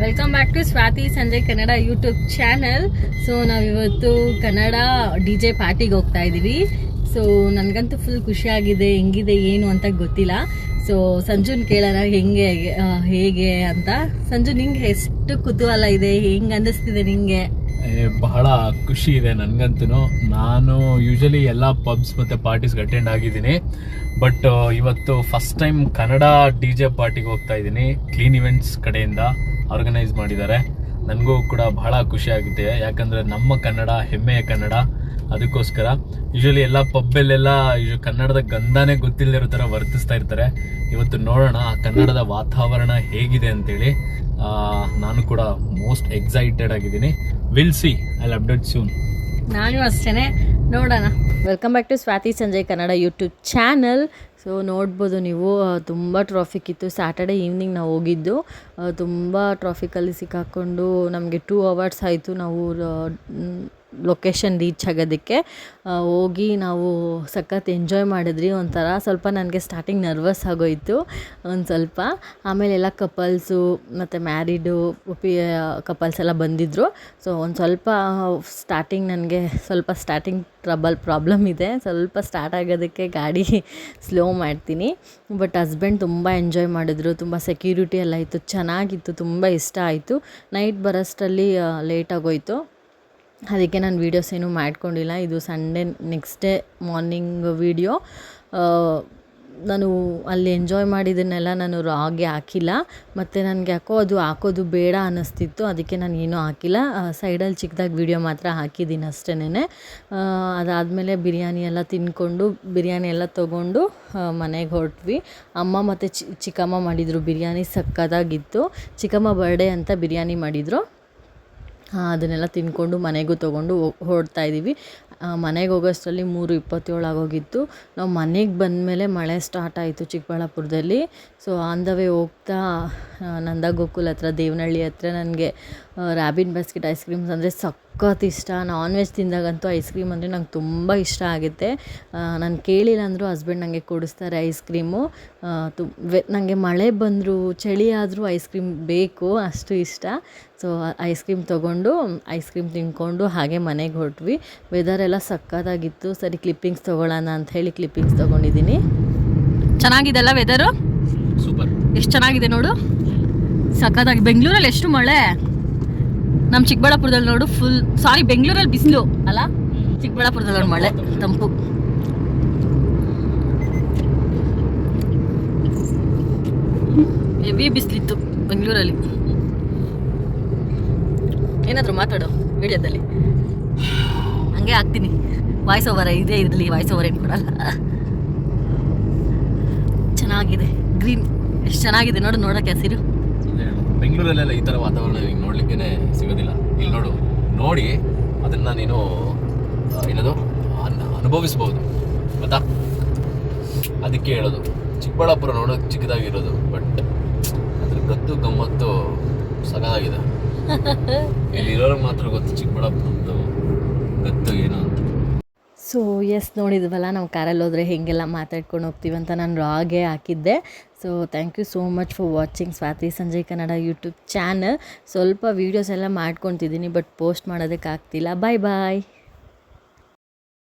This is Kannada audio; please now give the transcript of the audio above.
Welcome back to Swathi Sanjay Kannada YouTube channel so ನಾವಿವತ್ತು ಕನ್ನಡ ಡಿ ಜೆ ಪಾರ್ಟಿಗೆ ಹೋಗ್ತಾ ಇದ್ದೀವಿ ಸೊ ನನಗಂತೂ ಫುಲ್ ಖುಷಿಯಾಗಿದೆ ಹೆಂಗಿದೆ, ಏನು ಅಂತ ಗೊತ್ತಿಲ್ಲ. ಸೊ ಸಂಜುನ್ ಕೇಳೋಣ, ಹೆಂಗೆ ಹೇಗೆ ಅಂತ. ಸಂಜು, ನಿಂಗೆ ಎಷ್ಟು ಕುತೂಹಲ ಇದೆ? ಹೆಂಗೆ ಅನ್ನಿಸ್ತಿದೆ ನಿಂಗೆ? ಬಹಳ ಖುಷಿ ಇದೆ ನನಗಂತೂ ನಾನು ಯೂಶಲಿ ಎಲ್ಲ ಪಬ್ಸ್ ಮತ್ತು ಪಾರ್ಟೀಸ್ಗೆ ಅಟೆಂಡ್ ಆಗಿದ್ದೀನಿ. ಬಟ್ ಇವತ್ತು first time Kannada D J ಪಾರ್ಟಿಗೆ ಹೋಗ್ತಾ ಇದ್ದೀನಿ. ಕ್ಲೀನ್ ಇವೆಂಟ್ಸ್ ಕಡೆಯಿಂದ ಆರ್ಗನೈಸ್ ಮಾಡಿದ್ದಾರೆ. ನನಗೂ ಕೂಡ ಬಹಳ ಖುಷಿ ಆಗುತ್ತೆ. ಯಾಕಂದರೆ ನಮ್ಮ ಕನ್ನಡ, ಹೆಮ್ಮೆಯ ಕನ್ನಡ. ಅದಕ್ಕೋಸ್ಕರ ಯೂಶಲಿ ಎಲ್ಲ ಪಬ್ಬಲ್ಲೆಲ್ಲ ಕನ್ನಡದ ಗಂಧನೇ ಗೊತ್ತಿಲ್ಲದಿರೋ ಥರ ವರ್ತಿಸ್ತಾ ಇರ್ತಾರೆ. ಇವತ್ತು ನೋಡೋಣ ಕನ್ನಡದ ವಾತಾವರಣ ಹೇಗಿದೆ ಅಂತೇಳಿ. ನಾನು ಕೂಡ ಮೋಸ್ಟ್ ಎಕ್ಸೈಟೆಡ್ ಆಗಿದ್ದೀನಿ. Will see I update soon ನಾನು ಅಷ್ಟೇ ನೋಡೋಣ. Welcome back to Swathi Sanjay Kannada YouTube channel so ನೋಡ್ಬೋದು ನೀವು. ತುಂಬ ಟ್ರಾಫಿಕ್ ಇತ್ತು. ಸ್ಯಾಟರ್ಡೆ ಈವ್ನಿಂಗ್ ನಾವು ಹೋಗಿದ್ದು. ತುಂಬ ಟ್ರಾಫಿಕಲ್ಲಿ ಸಿಕ್ಕಾಕ್ಕೊಂಡು ನಮಗೆ ಟೂ ಅವರ್ಸ್ ಆಯಿತು ನಾವು ಲೊಕೇಶನ್ ರೀಚ್ ಆಗೋದಕ್ಕೆ ಹೋಗಿ ನಾವು ಸಖತ್ ಎಂಜಾಯ್ ಮಾಡಿದ್ರಿ ಒಂಥರ. ಸ್ವಲ್ಪ ನನಗೆ ಸ್ಟಾರ್ಟಿಂಗ್ ನರ್ವಸ್ ಆಗೋಯಿತು ಒಂದು ಸ್ವಲ್ಪ. ಆಮೇಲೆ ಎಲ್ಲ ಕಪಲ್ಸು ಮತ್ತು ಮ್ಯಾರಿಡು ಪಿ ಕಪಲ್ಸ್ ಎಲ್ಲ ಬಂದಿದ್ದರು ಸೊ ಒಂದು ಸ್ವಲ್ಪ ಸ್ಟಾರ್ಟಿಂಗ್ ನನಗೆ ಸ್ವಲ್ಪ ಸ್ಟಾರ್ಟಿಂಗ್ ಟ್ರಬಲ್ ಪ್ರಾಬ್ಲಮ್ ಇದೆ. ಸ್ವಲ್ಪ ಸ್ಟಾರ್ಟ್ ಆಗೋದಕ್ಕೆ ಗಾಡಿ ಸ್ಲೋ ಮಾಡ್ತೀನಿ. ಬಟ್ ಹಸ್ಬೆಂಡ್ ತುಂಬ ಎಂಜಾಯ್ ಮಾಡಿದ್ರು. ತುಂಬ ಸೆಕ್ಯೂರಿಟಿ ಎಲ್ಲ ಇತ್ತು. ಚೆನ್ನಾಗಿತ್ತು. ತುಂಬ ಇಷ್ಟ ಆಯಿತು. ನೈಟ್ ಬರೋಷ್ಟರಲ್ಲಿ ಲೇಟ್ ಆಗೋಯಿತು. ಅದಕ್ಕೆ ನಾನು ವೀಡಿಯೋಸ್ ಏನೂ ಮಾಡ್ಕೊಂಡಿಲ್ಲ. ಇದು Sunday next day morning video ನಾನು ಅಲ್ಲಿ ಎಂಜಾಯ್ ಮಾಡಿದ್ದನ್ನೆಲ್ಲ ನಾನು ರಾಗಿ ಹಾಕಿಲ್ಲ. ಮತ್ತು ನನಗೆ ಯಾಕೋ ಅದು ಹಾಕೋದು ಬೇಡ ಅನ್ನಿಸ್ತಿತ್ತು. ಅದಕ್ಕೆ ನಾನು ಏನೂ ಹಾಕಿಲ್ಲ. ಸೈಡಲ್ಲಿ ಚಿಕ್ಕದಾಗಿ ವೀಡಿಯೋ ಮಾತ್ರ ಹಾಕಿದ್ದೀನಿ ಅಷ್ಟೇನೆ ಅದಾದಮೇಲೆ ಬಿರಿಯಾನಿ ಎಲ್ಲ ತಿಂದ್ಕೊಂಡು ಬಿರಿಯಾನಿ ಎಲ್ಲ ತೊಗೊಂಡು ಮನೆಗೆ ಹೊರಟ್ವಿ. ಅಮ್ಮ ಮತ್ತು ಚಿಕ್ಕಮ್ಮ ಮಾಡಿದರು. ಬಿರಿಯಾನಿ ಸಕ್ಕತ್ತಾಗಿತ್ತು. ಚಿಕ್ಕಮ್ಮ ಬರ್ಡೇ ಅಂತ ಬಿರಿಯಾನಿ ಮಾಡಿದರು. ಅದನ್ನೆಲ್ಲ ತಿಂದ್ಕೊಂಡು ಮನೆಗೂ ತೊಗೊಂಡು ಹೊರಡ್ತಾ ಇದ್ದೀವಿ ಮನೆಗೆ ಹೋಗೋಷ್ಟರಲ್ಲಿ ಮೂರು ಇಪ್ಪತ್ತೇಳು ಆಗೋಗಿತ್ತು ನಾವು ಮನೆಗೆ ಬಂದಮೇಲೆ ಮಳೆ ಸ್ಟಾರ್ಟ್ ಆಯಿತು ಚಿಕ್ಕಬಳ್ಳಾಪುರದಲ್ಲಿ. ಸೊ ಆನ್ ದ ವೇ ಹೋಗ್ತಾ ನಂದ ಗೋಕುಲ್ ಹತ್ರ, ದೇವನಹಳ್ಳಿ ಹತ್ರ ನನಗೆ ರ್ಯಾಬಿನ್ ಬಾಸ್ಕೆಟ್ ಐಸ್ ಕ್ರೀಮ್ಸ್ ಅಂದರೆ ಸಖತ್ ಇಷ್ಟ. ನಾನ್ ವೆಜ್ ತಿಂದಾಗಂತೂ ಐಸ್ ಕ್ರೀಮ್ ಅಂದರೆ ನಂಗೆ ತುಂಬ ಇಷ್ಟ ಆಗುತ್ತೆ. ನಾನು ಕೇಳಿಲ್ಲ ಅಂದರೂ ಹಸ್ಬೆಂಡ್ ನನಗೆ ಕೊಡಿಸ್ತಾರೆ ಐಸ್ ಕ್ರೀಮು ತು ನನಗೆ ಮಳೆ ಬಂದರೂ ಚಳಿ ಆದರೂ ಐಸ್ ಕ್ರೀಮ್ ಬೇಕು ಅಷ್ಟು ಇಷ್ಟ. ಸೊ ಐಸ್ ಕ್ರೀಮ್ ತೊಗೊಂಡು ಐಸ್ ಕ್ರೀಮ್ ತಿನ್ಕೊಂಡು ಹಾಗೆ ಮನೆಗೆ ಹೊರಟ್ವಿ. ವೆದರ್ ಎಲ್ಲ ಸಕ್ಕತ್ತಾಗಿತ್ತು. ಸರಿ ಕ್ಲಿಪ್ಪಿಂಗ್ಸ್ ತೊಗೊಳ್ಳೋಣ ಅಂತ ಹೇಳಿ ಕ್ಲಿಪ್ಪಿಂಗ್ಸ್ ತೊಗೊಂಡಿದ್ದೀನಿ. ಚೆನ್ನಾಗಿದೆಲ್ಲ ವೆದರು ಸೂಪರ್ ಎಷ್ಟು ಚೆನ್ನಾಗಿದೆ ನೋಡು. ಸಕ್ಕತ್ತಾಗಿ. ಬೆಂಗಳೂರಲ್ಲಿ ಎಷ್ಟು ಮಳೆ? ನಮ್ಮ ಚಿಕ್ಕಬಳ್ಳಾಪುರದಲ್ಲಿ ನೋಡು ಫುಲ್ ಸಾರಿ ಬೆಂಗಳೂರಲ್ಲಿ ಬಿಸಿಲು ಅಲ್ಲ? ಚಿಕ್ಕಬಳ್ಳಾಪುರದಲ್ಲಿ ನೋಡಿ ಮಳೆ, ತಂಪು. ಹೆವಿ ಬಿಸಿಲಿತ್ತು ಬೆಂಗಳೂರಲ್ಲಿ. ಏನಾದರೂ ಮಾತಾಡು ವಿಡಿಯೋದಲ್ಲಿ. ಹಂಗೆ ಹಾಕ್ತೀನಿ. ವಾಯ್ಸ್ ಓವರ್ ಇದೇ ಇರಲಿ ವಾಯ್ಸ್ ಓವರ್ ಏನು ಕೊಡಲ್ಲ. ಚೆನ್ನಾಗಿದೆ. ಗ್ರೀನ್ ಎಷ್ಟು ಚೆನ್ನಾಗಿದೆ ನೋಡು ನೋಡೋಕೆ ಹಸಿರು. ಬೆಂಗಳೂರಲ್ಲೆಲ್ಲ ಈ ಥರ ವಾತಾವರಣ ನಿಮಗೆ ನೋಡಲಿಕ್ಕೇ ಸಿಗೋದಿಲ್ಲ. ಇಲ್ಲಿ ನೋಡು ನೋಡಿ ಅದನ್ನು ನೀನು ಏನದು? ಅನ್- ಅನುಭವಿಸ್ಬೋದು. ಗೊತ್ತಾ? ಅದಕ್ಕೆ ಹೇಳೋದು. ಚಿಕ್ಕಬಳ್ಳಾಪುರ ನೋಡೋಕೆ ಚಿಕ್ಕದಾಗಿರೋದು ಬಟ್ ಅದ್ರ ಗತ್ತು ಗಮ್ಮತ್ತು ಸಗದಾಗಿದೆ ಇಲ್ಲಿರೋರಿಗೆ ಮಾತ್ರ ಗೊತ್ತು ಚಿಕ್ಕಬಳ್ಳಾಪುರದ್ದು ಗತ್ತು ಏನು ಅಂತ. ಸೊ ಎಸ್ ನೋಡಿದ್ವಲ್ಲ, ನಾವು ಕಾರಲ್ಲಿ ಹೋದರೆ ಹೇಗೆಲ್ಲ ಮಾತಾಡ್ಕೊಂಡು ಹೋಗ್ತೀವಿ ಅಂತ ನಾನು ರಾಗೆ ಹಾಕಿದ್ದೆ. So thank you so much for watching Swathi Sanjay Kannada YouTube channel ಸ್ವಲ್ಪ ವೀಡಿಯೋಸ್ ಎಲ್ಲ ಮಾಡ್ಕೊತಿದ್ದೀನಿ ಬಟ್ ಪೋಸ್ಟ್ ಮಾಡೋದಕ್ಕಾಗ್ತಿಲ್ಲ ಬಾಯ್ ಬಾಯ್